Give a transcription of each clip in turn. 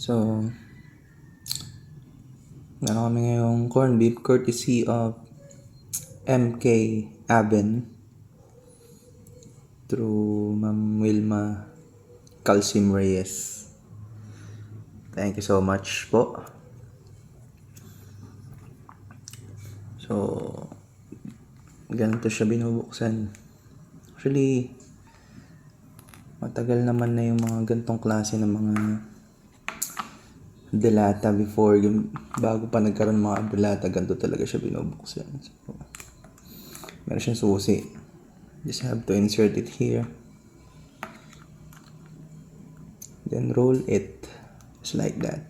So, meron kami ngayong corned beef courtesy of MK Aben through Ma'am Wilma Calcim Reyes. Thank you so much po. So, ganito siya binubuksan. Actually, matagal naman na yung mga gantong klase ng mga delata before yung bago pa nagkaroon mga delata ganito talaga siya binubuksan. So, meron siyang susi. Just have to insert it here. Then roll it. Just like that.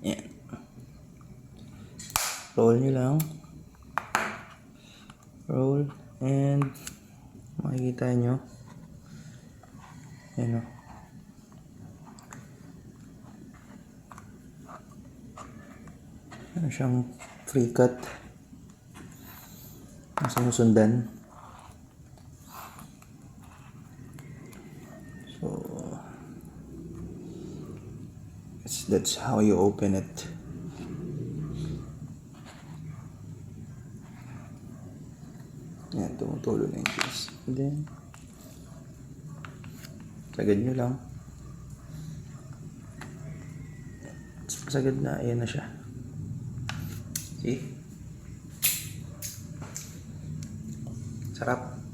Yan. Roll nyo lang. Roll and makikita nyo. Yan o Ano siyang free cut. Ang sinusundan. So, that's, how you open it. Yan, tumutulo na yung cheese. And then, sagad nyo lang. Sagad na, ayan na siya. See? Sarap.